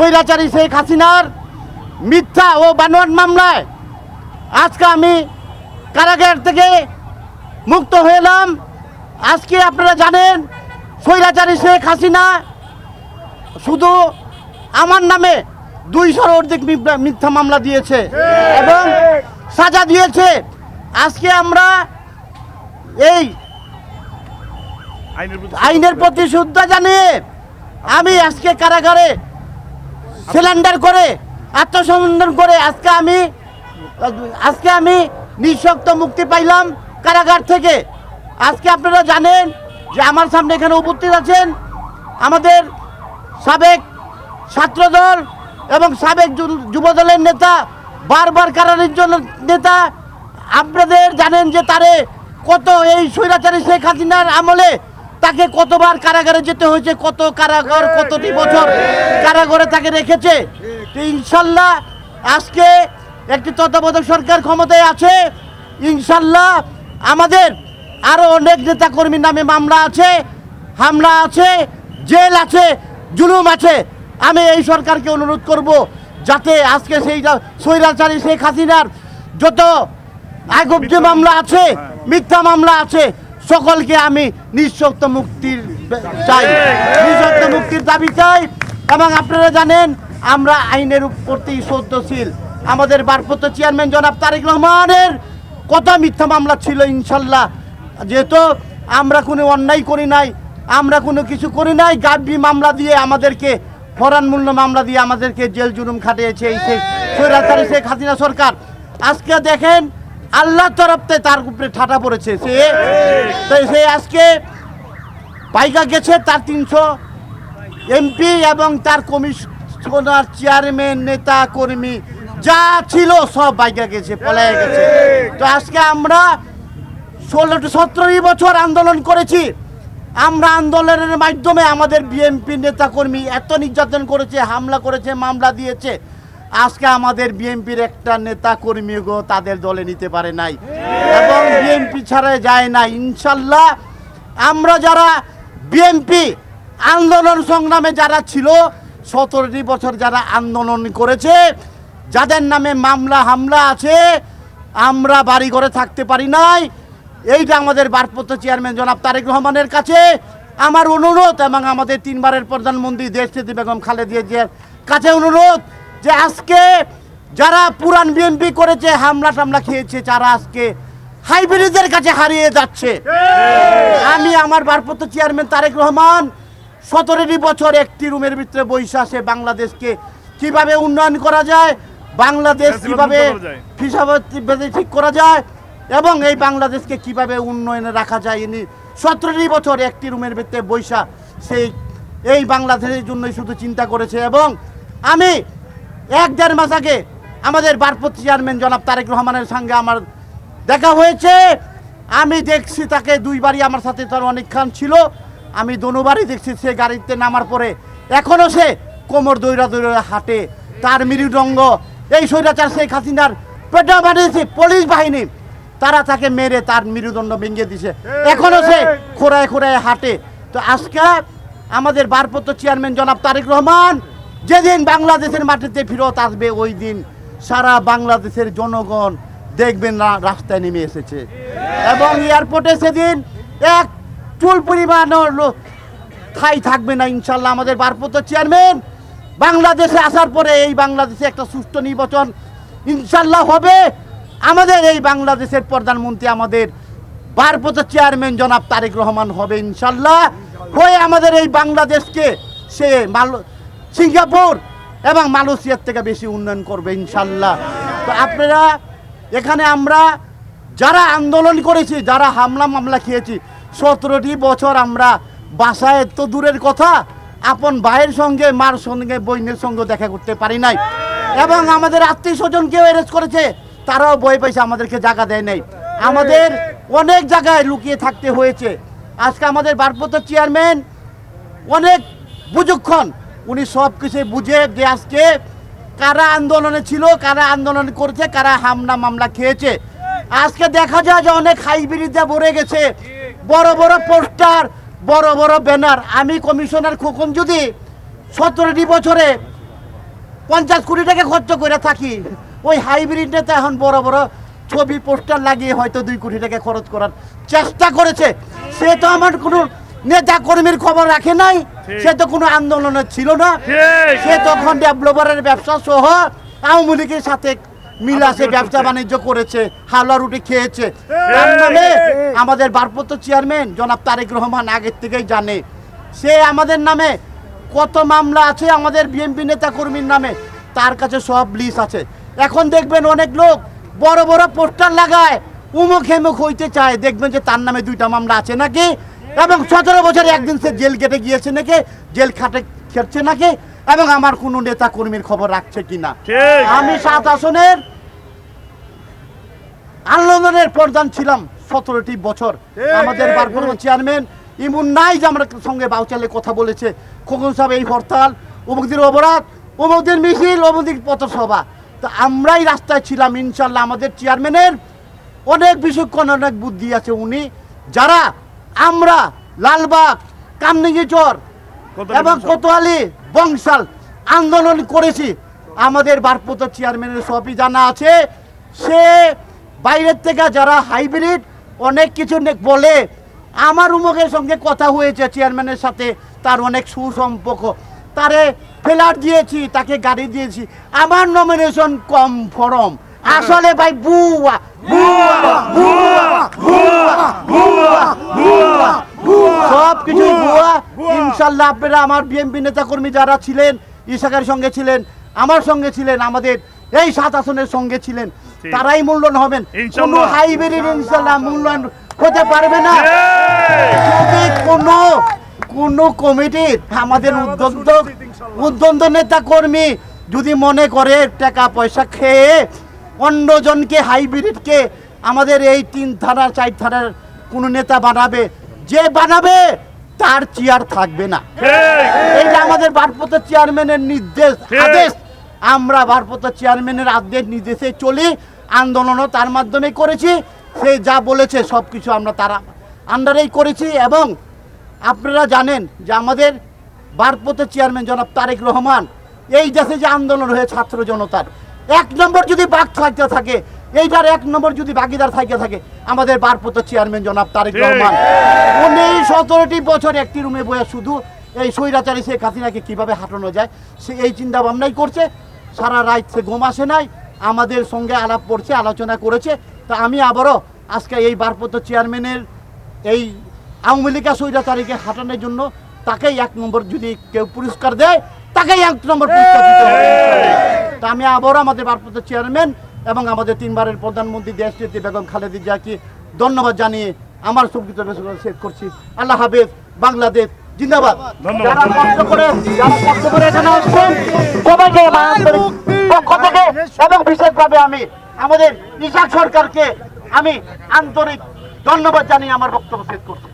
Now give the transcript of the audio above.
স্বৈরাচারী শেখ হাসিনার মিথ্যা ও বানোয়াট মামলায় আজকে আমি কারাগার থেকে মুক্ত হয়ে এলাম। আজকে আপনারা জানেন স্বৈরাচারী শেখ হাসিনা শুধু আমার নামে দুইশোর অর্ধেক মিথ্যা মামলা দিয়েছে এবং সাজা দিয়েছে। আজকে আমরা এই আইনের প্রতি শ্রদ্ধা জানিয়ে আমি আজকে কারাগারে সিলিন্ডার করে, আত্মসমর্পণ করে আজকে আমি আজকে আমি নিঃশক্ত মুক্তি পাইলাম কারাগার থেকে। আজকে আপনারা জানেন যে আমার সামনে এখানে উপস্থিত আছেন আমাদের সাবেক ছাত্রদল এবং সাবেক যুবদলের নেতা, বারবার কারারের জন্য নেতা। আপনাদের জানেন যে তারে কত এই স্বৈরাচারী শেখ হাসিনার আমলে তাকে কতবার কারাগারে যেতে হয়েছে, কত কারাগার, কতটি বছর কারাগারে তাকে রেখেছে? ইনশাল্লাহ আজকে একটি তত্ত্বাবধায়ক সরকার ক্ষমতায় আছে। ইনশাল্লাহ আমাদের আরও অনেক নেতা কর্মীর নামে মামলা আছে, হামলা আছে, জেল আছে, জুলুম আছে। আমি এই সরকারকে অনুরোধ করব যাতে আজকে সেই স্বৈরাচারী শেখ হাসিনার যত আগুব যে মামলা আছে, মিথ্যা মামলা আছে সকলকে আমি নিঃশক্ত মুক্তির চাই। নিঃশক্ত মুক্তির দাবি চাই। এবং আপনারা জানেন আমরা আইনের প্রতি শ্রদ্ধশীল। আমাদের ভারপ্রাপ্ত চেয়ারম্যান জনাব তারেক রহমানের কত মিথ্যা মামলা ছিল ইনশাল্লাহ। যেহেতু আমরা কোনো অন্যায় করি নাই আমরা কোনো কিছু করি নাই গাব্বি মামলা দিয়ে আমাদেরকে ফরান মূল্য মামলা দিয়ে আমাদেরকে জেল জুলুম খাটিয়েছে এই সেই স্বৈরাচারী শেখ হাসিনা সরকার। আজকে দেখেন আল্লাহ তরফতে তার উপরে ঠাটা পড়েছে। সে তো সে আজকে পাইকা গেছে তার তিনশো এমপি এবং তার কমিশনার, চেয়ারম্যান, নেতা, কর্মী, যা ছিল সব বাইকা গেছে পলায় গেছে। তো আজকে আমরা ষোলো সতেরোই বছর আন্দোলন করেছি। আমরা আন্দোলনের মাধ্যমে আমাদের বিএনপি নেতাকর্মী এত নির্যাতন করেছে, হামলা করেছে, মামলা দিয়েছে। আজকে আমাদের বিএনপির একটা নেতা কর্মীগো তাদের দলে নিতে পারে নাই। এবং বিএনপি ছাড়া যায় না ইনশাল্লাহ। আমরা যারা বিএনপি আন্দোলন সংগ্রামে যারা ছিল সতেরোটি বছর যারা আন্দোলন করেছে যাদের নামে মামলা হামলা আছে আমরা বাড়ি ঘরে থাকতে পারি নাই। এইটা আমাদের ভারপ্রাপ্ত চেয়ারম্যান জনাব তারেক রহমানের কাছে আমার অনুরোধ এবং আমাদের তিনবারের প্রধানমন্ত্রী দেশনেত্রী বেগম খালেদিয়া জিয়ার কাছে অনুরোধ। যে আজকে যারা পুরান বিএনপি করেছে হামলা টামলা খেয়েছে যারা আজকে হাইব্রিডের কাছে হারিয়ে যাচ্ছে। আমি আমার ভারপ্রাপ্ত চেয়ারম্যান তারেক রহমান সতেরোটি বছর একটি রুমের ভিতরে বৈশা সে বাংলাদেশকে কীভাবে উন্নয়ন করা যায় বাংলাদেশ কীভাবে হিসাবে ঠিক করা যায় এবং এই বাংলাদেশকে কীভাবে উন্নয়নে রাখা যায় ইনি সতেরোটি বছর একটি রুমের ভিতরে বৈশা সেই এই বাংলাদেশের জন্যই শুধু চিন্তা করেছে। এবং আমি এক দেড় মাস আগে আমাদের ভারপ্রাপ্ত চেয়ারম্যান জনাব তারেক রহমানের সঙ্গে আমার দেখা হয়েছে। আমি দেখছি তাকে দুইবারই আমার সাথে তার অনেকক্ষণ ছিল। আমি দোনোবারই দেখছি সে গাড়িতে নামার পরে এখনও সে কোমর দৈরা দৈরা হাঁটে, তার মেরুদণ্ড এই স্বৈরাচার শেখ হাসিনার পেটা বানিয়েছে পুলিশ বাহিনী। তারা তাকে মেরে তার মেরুদণ্ড ভেঙে দিছে এখনও সে খোড়ায় খোড়ায় হাঁটে। তো আজকে আমাদের ভারপ্রাপ্ত চেয়ারম্যান জনাব তারেক রহমান যেদিন বাংলাদেশের মাটিতে ফেরত আসবে, ওই দিন সারা বাংলাদেশের জনগণ দেখবেন না রাস্তায় নেমে এসেছে। এবং এয়ারপোর্টে সেদিন এক চুল পরিমাণ ঠাই থাকবে না, ইনশাল্লাহ আমাদের ভারপ্রাপ্ত চেয়ারম্যান বাংলাদেশে আসার পরে এই বাংলাদেশে একটা সুষ্ঠু নির্বাচন ইনশাল্লাহ হবে। আমাদের এই বাংলাদেশের প্রধানমন্ত্রী আমাদের ভারপ্রাপ্ত চেয়ারম্যান জনাব তারেক রহমান হবে ইনশাল্লাহ। হয়ে আমাদের এই বাংলাদেশকে সে মাল সিঙ্গাপুর এবং মালয়েশিয়ার থেকে বেশি উন্নয়ন করবে ইনশাল্লাহ। তো আপনারা, এখানে আমরা যারা আন্দোলন করেছি, যারা হামলা মামলা খেয়েছি, সতেরোটি বছর আমরা বাসায় তো দূরের কথা, আপন ভাইয়ের সঙ্গে, মার সঙ্গে বইনের সঙ্গে দেখা করতে পারি নাই। এবং আমাদের আত্মীয় স্বজনকেও অ্যারেস্ট করেছে, তারাও বই পয়সা আমাদেরকে জায়গা দেয় নাই। আমাদের অনেক জায়গায় লুকিয়ে থাকতে হয়েছে। আজকে আমাদের ভারপ্রাপ্ত চেয়ারম্যান অনেক বুঝুক্ষণ উনি সব কিছু বুঝে যে আজকে কারা আন্দোলনে ছিল, কারা আন্দোলন করেছে, কারা হামলা মামলা খেয়েছে। আজকে দেখা যায় যে অনেক হাইব্রিডে ভরে গেছে। বড় বড় পোস্টার, বড় বড় ব্যানার। আমি কমিশনার খোকন যদি সতেরোটি বছরে পঞ্চাশ কোটি টাকা খরচ করে থাকি, ওই হাইব্রিড নেতা এখন বড় বড় ছবি, পোস্টার লাগিয়ে হয়তো দুই কোটি টাকা খরচ করার চেষ্টা করেছে। সে তো আমার কোনো নেতা কর্মীর খবর রাখে নাই। সে তো কোনো আন্দোলনে ছিল না। সে তখন ডেভেলপারের ব্যবসা সহ আওয়ামী লীগের সাথে মিলাসে ব্যবসা বাণিজ্য করেছে হালুয়া রুটি খেয়েছে। মানে আমাদের ভারপ্রাপ্ত চেয়ারম্যান জনাব তারেক রহমান আগের থেকেই জানে। সে আমাদের নামে কত মামলা আছে আমাদের বিএনপি নেতা কর্মীর নামে তার কাছে সব লিস্ট আছে। এখন দেখবেন অনেক লোক বড় বড় পোস্টার লাগায় উমুক হেমুক হইতে চায়। দেখবেন যে তার নামে দুইটা মামলা আছে নাকি? এবং সতেরো বছরে একদিন সে জেল কেটে গিয়েছে নাকি? জেল খাটে খেটছে নাকি? এবং আমার কোনো নেতা কর্মীর খবর রাখছে কিনা? আমি সাত আসনের আন্দোলনের প্রধান ছিলাম সতেরোটি বছর। আমাদের ভারপ্রাপ্ত চেয়ারম্যান ইমুন নাই যে আমার সঙ্গে বাউচালে কথা বলেছে। খোকন সাহেব এই হরতাল অমুকদিন অপরাধ অমুকদিন মিছিল অমুকদিন পথসভা। তো আমরাই রাস্তায় ছিলাম ইনশাল্লাহ আমাদের চেয়ারম্যানের অনেক বিচক্ষণ অনেক বুদ্ধি আছে উনি। যারা আমরা লালবাগ কামনিগিচর এবং। কোতোয়ালি বংশাল আন্দোলন করেছি। আমাদের ভারপ্রাপ্ত চেয়ারম্যানের সবই জানা আছে। সে বাইরের থেকে যারা হাইব্রিড অনেক কিছু বলে। আমার উমকের সঙ্গে কথা হয়েছে চেয়ারম্যানের সাথে তার অনেক সুসম্পর্ক। তারে ফ্ল্যাট দিয়েছি তাকে গাড়ি দিয়েছি। আমার নমিনেশন কম ফরম। আসলে ভাই বুয়া বুয়া বুয়া বুয়া বুয়া বুয়া সব কিছু ভুয়া। ইনশাল্লাহ আপনারা আমার বিএনপি নেতা কর্মী যারা ছিলেন ইসাকের সঙ্গে ছিলেন আমার সঙ্গে ছিলেন আমাদের এই সাত আসনের সঙ্গে ছিলেন তারাই মূল্যায়ন হবেন। কোনো হাইব্রিড ইনশাল্লাহ মূল্যায়ন হতে পারবে না। যদি কোনো কোনো কমিটির আমাদের উদ্যোক্ত উদ্যন্ত নেতা কর্মী যদি মনে করে টাকা পয়সা খেয়ে অন্যজনকে হাইব্রিডকে আমাদের এই তিন থানার চার থানার কোনো নেতা বানাবে যে বানাবে তার চেয়ার থাকবে না। এইটা আমাদের ভারপ্রাপ্ত চেয়ারম্যানের নির্দেশ। আদেশ আমরা ভারপ্রাপ্ত চেয়ারম্যানের আদেশ নির্দেশে চলি আন্দোলনও তার মাধ্যমে করেছি। সে যা বলেছে সব কিছু আমরা তারা আন্ডারেই করেছি এবং আপনারা জানেন যে আমাদের ভারপ্রাপ্ত চেয়ারম্যান জনাব তারেক রহমান এই দেশে যে আন্দোলন হয়ে ছাত্র জনতার এক নম্বর যদি বাঘ থাকতে থাকে এইটার এক নম্বর যদি বাগিদার থাকতে থাকে আমাদের ভারপ্রাপ্ত চেয়ারম্যান জনাব তারেক। রহমান। উনি সতেরোটি বছর একটি রুমে বয়ে শুধু এই স্বৈরাচারী শেখ হাসিনাকে কীভাবে হাঁটানো যায় সে এই চিন্তা ভাবনাই করছে। সারা রাত সে ঘুম আসে নাই আমাদের সঙ্গে আলাপ করছে আলোচনা করেছে। তা আমি আবারও আজকে এই ভারপ্রাপ্ত চেয়ারম্যানের এই আওয়ামী লীগের স্বৈরাচারীকে হাঁটানোর জন্য তাকেই এক নম্বর যদি কেউ পুরস্কার দেয় তাকেই এক নম্বর পুরস্কার দিতে হবে। তা আমি আবারও আমাদের ভারপ্রাপ্ত চেয়ারম্যান এবং আমাদের তিনবারের প্রধানমন্ত্রী দেশ নেত্রী বেগম খালেদি জিয়াকে ধন্যবাদ জানিয়ে আমার সংগীত শেষ করছি। আল্লাহ হাফেজ বাংলাদেশ জিন্দাবাদ। ধন্যবাদ। যারা কষ্ট করে যারা কষ্ট করে এখানে আসছেন সবাইকে পক্ষ থেকে এবং বিশেষভাবে আমি আমাদের ইশাক সরকারকে আমি আন্তরিক ধন্যবাদ জানিয়ে আমার বক্তব্য শেষ করছি।